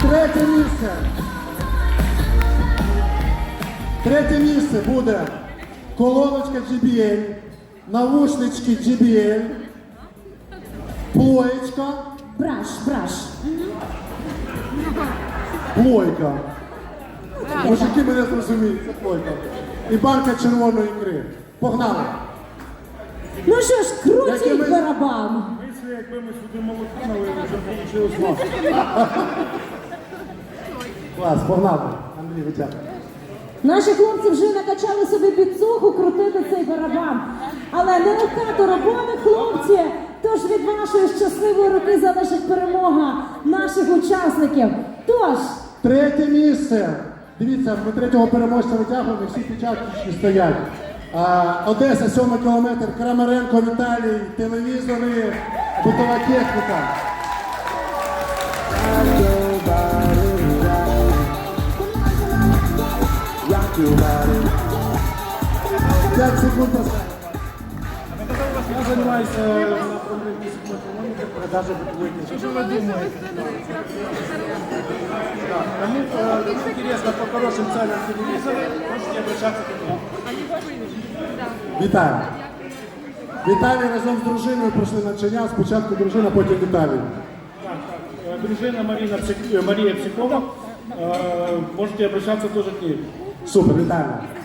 Третє місце. Третє місце буде колоночка JBL, навушнички JBL, плоєчка, Браш, браш. плойка. Мужики мене зрозуміють, це плойка. І банка червоної ікри. Погнали! Ну що ж, крутіть Якимись- барабан. Мислю, якби ми сюди молоко налили, вже вийшло класно. Клас, погнали. Андрій, витягуй. Наші хлопці вже накачали собі підсуху крутити цей барабан. Але не легка то робота, хлопці. Тож від вашої щасливої руки залежить перемога наших учасників. Тож, Третє місце. Дивіться, ми третього переможця витягуємо, всі печатки стоять. А, Одеса, сьомий кілометр, Крамаренко Віталій, телевізори, бутова техніка. П'ять секунд осталось. Я займаюся на проблемі економіки, продажі бытовой Що ви думаєте? Да. Кому э, интересно по хорошим ценам телевизора, можете обращаться ко мне. Вітаю. Віталій разом з дружиною пройшли навчання. Спочатку дружина, потім Віталій. Так, так. Э, Дружина Марина Псик- э, Мария Психова. Э, Можете обращаться тоже к ней. Super Vitana.